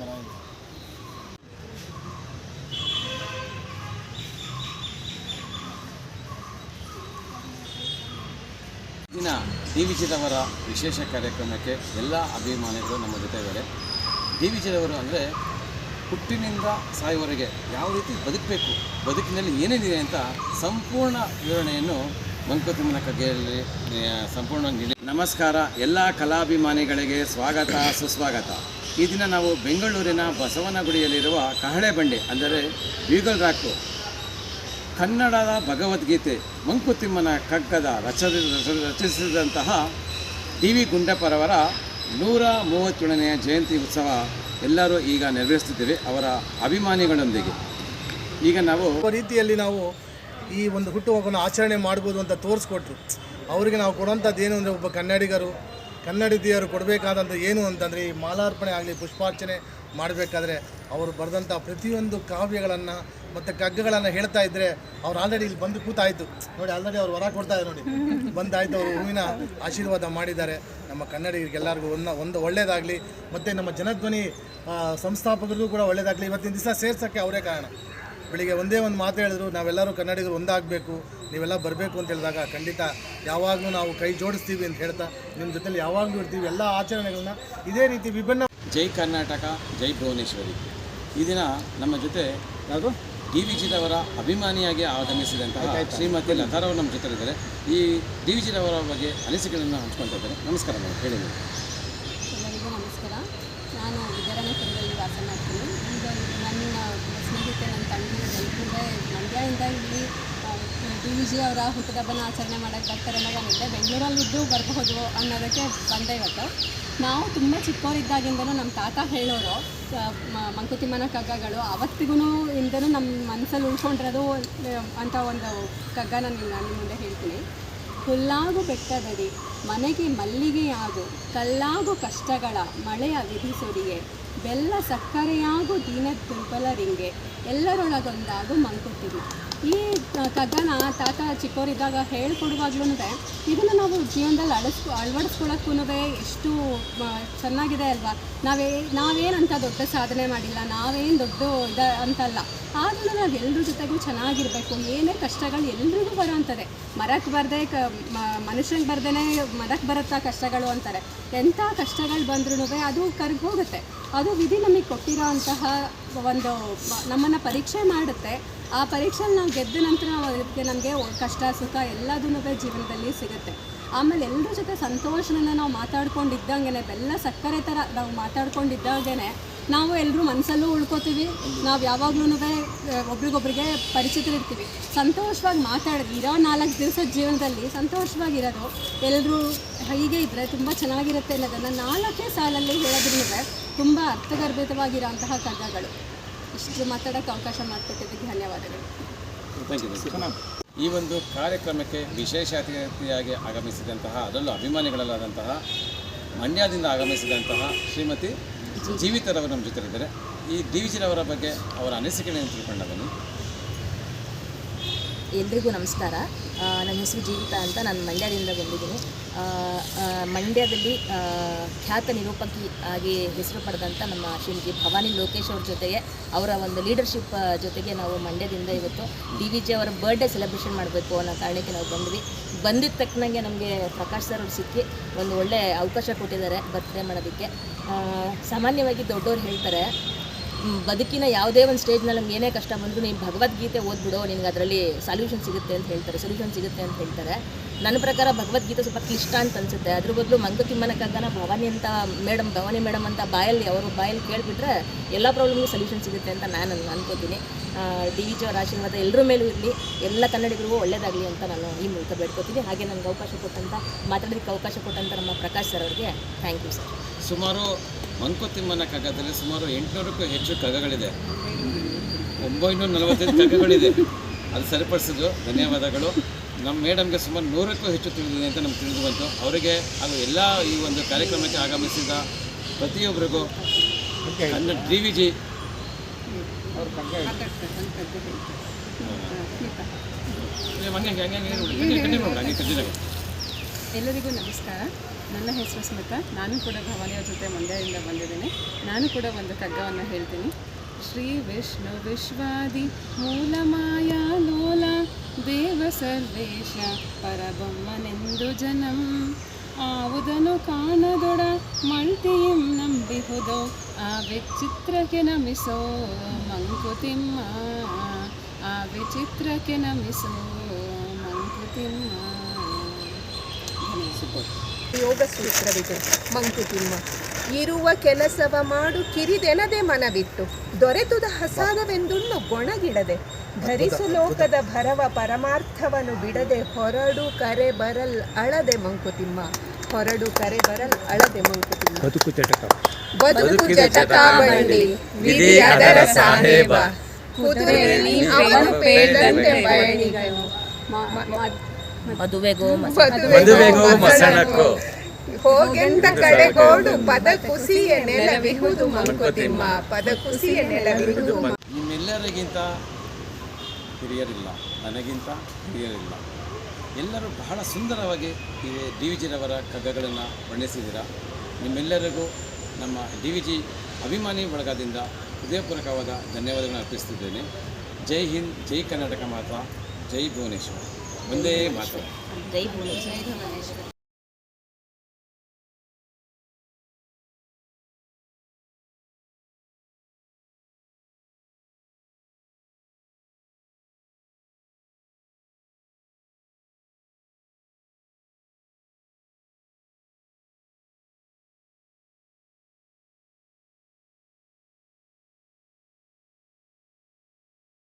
ಪರವಾಗಿಲ್ಲ D D ಚಿದವರ ವಿಶೇಷ ಕಾರ್ಯಕ್ರಮಕ್ಕೆ ಎಲ್ಲ ಅಭಿಮಾನಿಗಳು ನಮ್ಮ ಜೊತೆ ಇದ್ದಾರೆ. ಡಿ ವಿಜಿರವರು ಅಂದರೆ ಹುಟ್ಟಿನಿಂದ ಸಾಯುವವರೆಗೆ ಯಾವ ರೀತಿ ಬದುಕಬೇಕು ಬದುಕಿನಲ್ಲಿ ಏನೇನಿದೆ ಅಂತ ಸಂಪೂರ್ಣ ವಿವರಣೆಯನ್ನು ಮಂಕುತಿಮ್ಮನ ಕಗ್ಗೆಯಲ್ಲಿ ಆ, ಸಂಪೂರ್ಣ ನಮಸ್ಕಾರ ಎಲ್ಲ ಕಲಾಭಿಮಾನಿಗಳಿಗೆ ಸ್ವಾಗತ ಸುಸ್ವಾಗತ. ಈ ದಿನ ನಾವು ಬೆಂಗಳೂರಿನ ಬಸವನಗುಡಿಯಲ್ಲಿರುವ ಕಹಳೆ ಬಂಡೆ, ಅಂದರೆ ಬೀಗಲ್ ರಾಕು, ಕನ್ನಡದ ಭಗವದ್ಗೀತೆ, ಮಂಕುತಿಮ್ಮನ ಕಗ್ಗದ ರಚ ರಚ- ರಚಿಸಿದಂತಹ ಡಿ ವಿ ಗುಂಡಪ್ಪರವರ ನೂರ ಮೂವತ್ತೇಳನೆಯ ಜಯಂತಿ ಉತ್ಸವ ಎಲ್ಲರೂ ಈಗ ನೆರವೇರಿಸುತ್ತಿದ್ದೇವೆ ಅವರ ಅಭಿಮಾನಿಗಳೊಂದಿಗೆ. ಈಗ ನಾವು ರೀತಿಯಲ್ಲಿ ನಾವು ಈ ಒಂದು ಹುಟ್ಟುಹಬ್ಬವನ್ನು ಆಚರಣೆ ಮಾಡ್ಬೋದು ಅಂತ ತೋರಿಸ್ಕೊಟ್ರು. ಅವರಿಗೆ ನಾವು ಕೊಡುವಂಥದ್ದು ಏನು ಅಂದರೆ ಒಬ್ಬ ಕನ್ನಡಿಗರು ಕನ್ನಡಿಗರು ಕೊಡಬೇಕಾದಂಥ ಏನು ಅಂತಂದರೆ ಈ ಮಾಲಾರ್ಪಣೆ ಆಗಲಿ, ಪುಷ್ಪಾರ್ಚನೆ ಮಾಡಬೇಕಾದ್ರೆ ಅವರು ಬರೆದಂಥ ಪ್ರತಿಯೊಂದು ಕಾವ್ಯಗಳನ್ನು ಮತ್ತು ಕಗ್ಗಗಳನ್ನು ಹೇಳ್ತಾ ಇದ್ದರೆ ಅವ್ರು ಆಲ್ರೆಡಿ ಇಲ್ಲಿ ಬಂದು ಕೂತಾಯಿತು. ನೋಡಿ ಆಲ್ರೆಡಿ ಅವ್ರು ಹೊರ ಕೊಡ್ತಾ ಇದ್ದಾರೆ ನೋಡಿ. ಬಂದಾಯಿತು, ಅವರು ಹೂವಿನ ಆಶೀರ್ವಾದ ಮಾಡಿದ್ದಾರೆ. ನಮ್ಮ ಕನ್ನಡಿಗರಿಗೆಲ್ಲರಿಗೂ ಒಂದು ಒಂದು ಒಳ್ಳೆಯದಾಗಲಿ ಮತ್ತು ನಮ್ಮ ಜನಧ್ವನಿ ಸಂಸ್ಥಾಪಕರಿಗೂ ಕೂಡ ಒಳ್ಳೆಯದಾಗಲಿ ಇವತ್ತಿನ ದಿವಸ ಸೇರ್ಸೋಕ್ಕೆ ಅವರೇ ಕಾರಣ. ಬೆಳಿಗ್ಗೆ ಒಂದೇ ಒಂದು ಮಾತು ಹೇಳಿದ್ರು ನಾವೆಲ್ಲರೂ ಕನ್ನಡಿಗರು ಒಂದಾಗಬೇಕು ನೀವೆಲ್ಲ ಬರಬೇಕು ಅಂತ ಹೇಳಿದಾಗ ಖಂಡಿತ ಯಾವಾಗಲೂ ನಾವು ಕೈ ಜೋಡಿಸ್ತೀವಿ ಅಂತ ಹೇಳ್ತಾ ನಿಮ್ಮ ಜೊತೆಲಿ ಯಾವಾಗಲೂ ಇರ್ತೀವಿ ಎಲ್ಲ ಆಚರಣೆಗಳನ್ನ ಇದೇ ರೀತಿ ವಿಭಿನ್ನ ಜೈ ಕರ್ನಾಟಕ ಜೈ ಭುವನೇಶ್ವರಿ. ಈ ದಿನ ನಮ್ಮ ಜೊತೆ ಯಾವುದು ಡಿ ವಿ ಜಿರವರ ಅಭಿಮಾನಿಯಾಗಿ ಆಗಮಿಸಿದಂತಹ ಶ್ರೀಮತಿ ಲತಾರವರು ನಮ್ಮ ಜೊತೆ ಇದ್ದಾರೆ ಈ ಡಿ ವಿ ಜಿರವರ ಬಗ್ಗೆ ಅನಿಸಿಕೆಗಳನ್ನು ಹಂಚ್ಕೊಳ್ತಾ ಇದ್ದಾರೆ ನಮಸ್ಕಾರ ಮೇಡಮ್ ಹೇಳಿ ಮೇಡಮ್. ಎಲ್ಲರಿಗೂ ನಮಸ್ಕಾರ ನಾನು ವಿದ್ಯಾರಣ್ಯಪುರದಲ್ಲಿ ವಾಸ ಮಾಡ್ತೀನಿ ಈಗ ನನ್ನ ಸ್ನೇಹಿತೆ ನನ್ನ ತಂಗಿ ಎಲ್ಲರೂ ಮಂಡ್ಯದಿಂದ ಇಲ್ಲಿ ವಿ ಜಿ ಅವರ ಆಚರಣೆ ಮಾಡೋಕ್ಕೆ ಬರ್ತಾರೆ ಅನ್ನೋದು ನಾನು ಇಲ್ಲೇ ಬೆಂಗಳೂರಲ್ಲಿದ್ದು ಬರಬಹುದು ಅನ್ನೋದಕ್ಕೆ ಬಂದೆ ಇವತ್ತು. ನಾವು ತುಂಬ ಚಿಕ್ಕವರಿದ್ದಾಗಿಂದನೂ ನಮ್ಮ ತಾತ ಹೇಳೋರು ಮಂಕುತಿಮ್ಮನ ಕಗ್ಗಗಳು ಅವತ್ತಿಗೂ ಇಂದನೂ ನಮ್ಮ ಮನಸ್ಸಲ್ಲಿ ಉಳ್ಕೊಂಡಿರೋದು ಅಂತ ಒಂದು ಕಗ್ಗನ ನಿಮ್ಮ ನಿಮ್ಮ ಮುಂದೆ ಹೇಳ್ತೀನಿ. ಹುಲ್ಲಾಗು ಬೆಟ್ಟದಡಿ ಮನೆಗೆ ಮಲ್ಲಿಗೆಯಾಗು ಕಲ್ಲಾಗು ಕಷ್ಟಗಳ ಮಳೆಯ ವಿಧಿಸುಡಿಗೆ ಬೆಲ್ಲ ಸಕ್ಕರೆಯಾಗು ದೀನ ದುರ್ಬಲರಿಂಗೆ ಎಲ್ಲರೊಳಗೊಂದಾಗು ಮಂಕುತಿಮ್ಮ ಈ ಕಗ್ಗನ ತಾತ ಚಿಕ್ಕವರಿದ್ದಾಗ ಹೇಳ್ಕೊಡುವಾಗ್ಲೂ ಇದನ್ನು ನಾವು ಜೀವನದಲ್ಲಿ ಅಳಸ್ಕೊ ಅಳವಡಿಸ್ಕೊಳಕ್ಕೂ ಎಷ್ಟು ಚೆನ್ನಾಗಿದೆ ಅಲ್ವಾ? ನಾವೇ, ನಾವೇನಂತ ದೊಡ್ಡ ಸಾಧನೆ ಮಾಡಿಲ್ಲ, ನಾವೇನು ದೊಡ್ಡ ಇದ ಅಂತಲ್ಲ. ಆದ್ರೂ ನಾವು ಎಲ್ಲರ ಜೊತೆಗೂ ಚೆನ್ನಾಗಿರಬೇಕು, ಏನೇ ಕಷ್ಟಗಳು ಎಲ್ರಿಗೂ ಬರೋವಂಥದ್ದೇ ಮರಕ್ಕೆ ಬರದೆ ಕ ಮನುಷ್ಯನಿಗೆ ಬರ್ದೇ ಮರಕ್ಕೆ ಬರುತ್ತಾ ಕಷ್ಟಗಳು ಅಂತಾರೆ. ಎಂಥ ಕಷ್ಟಗಳು ಬಂದ್ರೂ ಅದು ಕರ್ಗೋಗುತ್ತೆ. ಅದು ವಿಧಿ ನಮಗೆ ಕೊಟ್ಟಿರೋ ಅಂತಹ ಒಂದು ನಮ್ಮನ್ನು ಪರೀಕ್ಷೆ ಮಾಡುತ್ತೆ. ಆ ಪರೀಕ್ಷೆಯಲ್ಲಿ ನಾವು ಗೆದ್ದ ನಂತರ ನಾವು ಅದಕ್ಕೆ ನಮಗೆ ಕಷ್ಟ, ಸುಖ ಎಲ್ಲದೂ ಜೀವನದಲ್ಲಿ ಸಿಗುತ್ತೆ. ಆಮೇಲೆ ಎಲ್ಲರ ಜೊತೆ ಸಂತೋಷದಿಂದ ನಾವು ಮಾತಾಡ್ಕೊಂಡಿದ್ದಂಗೆ ಬೆಲ್ಲ ಸಕ್ಕರೆ ಥರ ನಾವು ಮಾತಾಡ್ಕೊಂಡಿದ್ದಾಗೇ ನಾವು ಎಲ್ಲರೂ ಮನಸ್ಸಲ್ಲೂ ಉಳ್ಕೋತೀವಿ. ನಾವು ಯಾವಾಗ್ಲೂ ಒಬ್ರಿಗೊಬ್ರಿಗೆ ಪರಿಚಿತರಿರ್ತೀವಿ ಸಂತೋಷವಾಗಿ ಮಾತಾಡೋದು, ಇರೋ ನಾಲ್ಕು ದಿವಸದ ಜೀವನದಲ್ಲಿ ಸಂತೋಷವಾಗಿರೋದು ಎಲ್ಲರೂ ಹೀಗೆ ಇದ್ದರೆ ತುಂಬ ಚೆನ್ನಾಗಿರುತ್ತೆ ಅನ್ನೋದನ್ನು ನಾಲ್ಕೇ ಸಾಲಲ್ಲಿ ಹೇಳೋದ್ರೂ ತುಂಬ ಅರ್ಥಗರ್ಭಿತವಾಗಿರೋಂತಹ ಕಥೆಗಳು ಇಷ್ಟು ಮಾತಾಡೋಕ್ಕೆ ಅವಕಾಶ ಮಾಡಿಕೊಟ್ಟಿದ್ದಕ್ಕೆ ಧನ್ಯವಾದಗಳು. ಈ ಒಂದು ಕಾರ್ಯಕ್ರಮಕ್ಕೆ ವಿಶೇಷ ಅತಿಥಿಯಾಗಿ ಆಗಮಿಸಿದಂತಹ ಅದರಲ್ಲೂ ಅಭಿಮಾನಿಗಳಲ್ಲಾದಂತಹ ಮಂಡ್ಯದಿಂದ ಆಗಮಿಸಿದಂತಹ ಶ್ರೀಮತಿ ಜೀವಿತರವರು ನಮ್ಮ ಜೊತೆ ಇದ್ದಾರೆ ಈ ಡಿ ವಿಜಿರವರ ಬಗ್ಗೆ ಅವರ ಅನಿಸಿಕೆಗಳನ್ನು ತಿಳ್ಕೊಂಡ ಬನ್ನಿ ಎಲ್ರಿಗೂ ನಮಸ್ಕಾರ. ನನ್ನ ಹೆಸರು ಜೀವಿತ ಅಂತ ನಾನು ಮಂಡ್ಯದಿಂದ ಬಂದಿದ್ದೀನಿ. ಮಂಡ್ಯದಲ್ಲಿ ಖ್ಯಾತ ನಿರೂಪಕಿ ಆಗಿ ಹೆಸರು ಪಡೆದಂಥ ನಮ್ಮ ಶ್ರೀಮತಿ ಭವಾನಿ ಲೋಕೇಶ್ ಅವ್ರ ಜೊತೆಗೆ, ಅವರ ಒಂದು ಲೀಡರ್ಶಿಪ್ ಜೊತೆಗೆ ನಾವು ಮಂಡ್ಯದಿಂದ ಇವತ್ತು ಡಿ ವಿ ಜಿ ಅವರ ಬರ್ಡೇ ಸೆಲೆಬ್ರೇಷನ್ ಮಾಡಬೇಕು ಅನ್ನೋ ಕಾರಣಕ್ಕೆ ನಾವು ಬಂದ್ವಿ. ಬಂದಿದ್ದ ತಕ್ಕನಂಗೆ ನಮಗೆ ಪ್ರಕಾಶ್ ಸರ್ ಅವ್ರು ಸಿಕ್ಕಿ ಒಂದು ಒಳ್ಳೆಯ ಅವಕಾಶ ಕೊಟ್ಟಿದ್ದಾರೆ ಬರ್ತ್ಡೇ ಮಾಡೋದಕ್ಕೆ. ಸಾಮಾನ್ಯವಾಗಿ ದೊಡ್ಡವ್ರು ಹೇಳ್ತಾರೆ ಬದುಕಿನ ಯಾವುದೇ ಒಂದು ಸ್ಟೇಜ್ನಲ್ಲಿ ನಮ್ಗೆ ಏನೇ ಕಷ್ಟ ಬಂದರೂ ನೀನು ಭಗವದ್ಗೀತೆ ಓದ್ಬಿಡು, ನಿನಗೆ ಅದರಲ್ಲಿ ಸೊಲ್ಯೂಷನ್ ಸಿಗುತ್ತೆ ಅಂತ ಹೇಳ್ತಾರೆ ಸೊಲ್ಯೂಷನ್ ಸಿಗುತ್ತೆ ಅಂತ ಹೇಳ್ತಾರೆ. ನನ್ನ ಪ್ರಕಾರ ಭಗವದ್ಗೀತೆ ಸ್ವಲ್ಪ ಕ್ಲಿಷ್ಟ ಅಂತ ಅನಿಸುತ್ತೆ. ಅದ್ರ ಬದಲು ಮಂಕುತಿಮ್ಮನ ಕಗ್ಗನ ಭವಾನಿ ಅಂತ ಮೇಡಮ್ ಭವಾನಿ ಮೇಡಮ್ ಅಂತ ಬಾಯಲ್ಲಿ, ಅವರು ಬಾಯಲ್ಲಿ ಕೇಳಿಬಿಟ್ರೆ ಎಲ್ಲ ಪ್ರಾಬ್ಲಮ್ಗೂ ಸೊಲ್ಯೂಷನ್ ಸಿಗುತ್ತೆ ಅಂತ ನಾನು ಅನ್ಕೋತೀನಿ. ಡಿ ವಿ ಜಿ ಅವರ ಆಶೀರ್ವಾದ ಎಲ್ಲರ ಮೇಲೂ ಇರಲಿ, ಎಲ್ಲ ಕನ್ನಡಿಗರಿಗೂ ಒಳ್ಳೆಯದಾಗಲಿ ಅಂತ ನಾನು ಈ ಮೂಲಕ ಬೇಡ್ಕೋತೀನಿ. ಹಾಗೆ ನನಗೆ ಅವಕಾಶ ಕೊಟ್ಟಂತ, ಮಾತಾಡೋದಕ್ಕೆ ಅವಕಾಶ ಕೊಟ್ಟಂಥ ನಮ್ಮ ಪ್ರಕಾಶ್ ಸರ್ ಅವರಿಗೆ ಥ್ಯಾಂಕ್ ಯು ಸರ್ ಸುಮಾರು ಮಂಕುತಿಮ್ಮನ ಕಗ್ಗದಲ್ಲಿ ಸುಮಾರು ಎಂಟುನೂರಕ್ಕೂ ಹೆಚ್ಚು ಕಗ್ಗಗಳಿದೆ ಒಂಬೈನೂರ ನಲವತ್ತೈದು ಕಗ್ಗಗಳಿದೆ ಅದು ಸರಿಪಡಿಸಿದ್ರು ಧನ್ಯವಾದಗಳು ನಮ್ಮ ಮೇಡಮ್ಗೆ ಸುಮಾರು ನೂರಕ್ಕೂ ಹೆಚ್ಚು ತಿಳಿದಿದೆ ಅಂತ ನಮ್ಗೆ ತಿಳಿದು ಬಂತು ಅವರಿಗೆ ಹಾಗೂ ಎಲ್ಲ ಈ ಒಂದು ಕಾರ್ಯಕ್ರಮಕ್ಕೆ ಆಗಮಿಸಿದ ಪ್ರತಿಯೊಬ್ಬರಿಗೂ ನನ್ನ ಡಿ ವಿ ಜಿ ಹಂಗೆ ಹಂಗೆ ಹಂಗೆ ಹಂಗೆ ಎಲ್ಲರಿಗೂ ನಮಸ್ಕಾರ. ನನ್ನ ಹೆಸರು ಸ್ಮಿತಾ. ನಾನು ಕೂಡ ಭವಾನಿಯ ಜೊತೆ ಮಂಡ್ಯದಿಂದ ಬಂದಿದ್ದೀನಿ. ನಾನು ಕೂಡ ಒಂದು ಕಗ್ಗವನ್ನು ಹೇಳ್ತೀನಿ. ಶ್ರೀ ವಿಷ್ಣು ವಿಶ್ವಾದಿ ಮೂಲ ಮಾಯಾ ಲೋಲ, ದೇವ ಸರ್ವೇಶ ಪರಬೊಮ್ಮನೆಂದು ಜನಂ. ಆವುದನು ಕಾಣದೊಡ ಮಲ್ಟಿಯಂ ನಂಬಿಹುದೋ, ಆ ವಿಚಿತ್ರಕ್ಕೆ ನಮಿಸೋ ಮಂಕುತಿಮ್ಮ. ಆ ವಿಚಿತ್ರಕ್ಕೆ ನಮಿಸೋ ಮಂಕುತಿಮ್ಮ. ಯೋಗ ಸೂತ್ರವಿದು. ಮಂಕುತಿಮ್ಮ ಇರುವ ಕೆಲಸವ ಮಾಡು ಕಿರಿದೆನದೆ ಮನವಿಟ್ಟು. ದೊರೆತುದ ಹಸಾದವೆಂದುಣ್ಣು ಗೊಣಗಿಡದೆ. ಧರಿಸು ಲೋಕದ ಭರವ ಪರಮಾರ್ಥವನ್ನು ಬಿಡದೆ ಹೊರಡು ಕರೆ ಬರಲ್ ಅಳದೆ ಮಂಕುತಿಮ್ಮ ಹೊರಡು ಕರೆ ಬರಲ್ ಅಳದೆ ಮಂಕುತಿಮ್ಮ ಬದುಕು ಜಟಕಾ. ಬಂಡಿ ವಿಧಿ ಅದರ ಸಾಹೇಬ. ಕುದುರೆಯಲ್ಲಿ ಅವನು ಪೇದಂತೆ ಪಯಣಿಗನು ಮದುವೆಗೋ ಮದುವೆಗೋ ಮಸಣಕ್ಕೋ ಹೋಗೆಂದ ಕಡೆಗೋಡು ಪದ ಕುಸಿಯ ನೆಲವಿಹುದು ಮಂಕುತಿಮ್ಮ ಪದ ಕುಸಿಯ ನೆಲವಿಹುದು ನಿಮ್ಮೆಲ್ಲರಿಗಿಂತ ಹಿರಿಯರಿಲ್ಲ ನನಗಿಂತ ಹಿರಿಯರಿಲ್ಲ. ಎಲ್ಲರೂ ಬಹಳ ಸುಂದರವಾಗಿ ಈ ಡಿ ವಿ ಜಿರವರ ಕಗ್ಗಗಳನ್ನು ವರ್ಣಿಸಿದ್ದೀರಾ? ನಿಮ್ಮೆಲ್ಲರಿಗೂ ನಮ್ಮ ಡಿ ವಿ ಜಿ ಅಭಿಮಾನಿ ಬಳಗದಿಂದ ಹೃದಯಪೂರ್ವಕವಾದ ಧನ್ಯವಾದಗಳನ್ನು ಅರ್ಪಿಸ್ತಿದ್ದೇನೆ. ಜೈ ಹಿಂದ್ ಜೈ ಕರ್ನಾಟಕ ಮಾತಾ ಜೈ ಭುವನೇಶ್ವರ್. ಒಂದೇ ಮಾತು ಜೈ ಭುವನೇಶ್ವರ್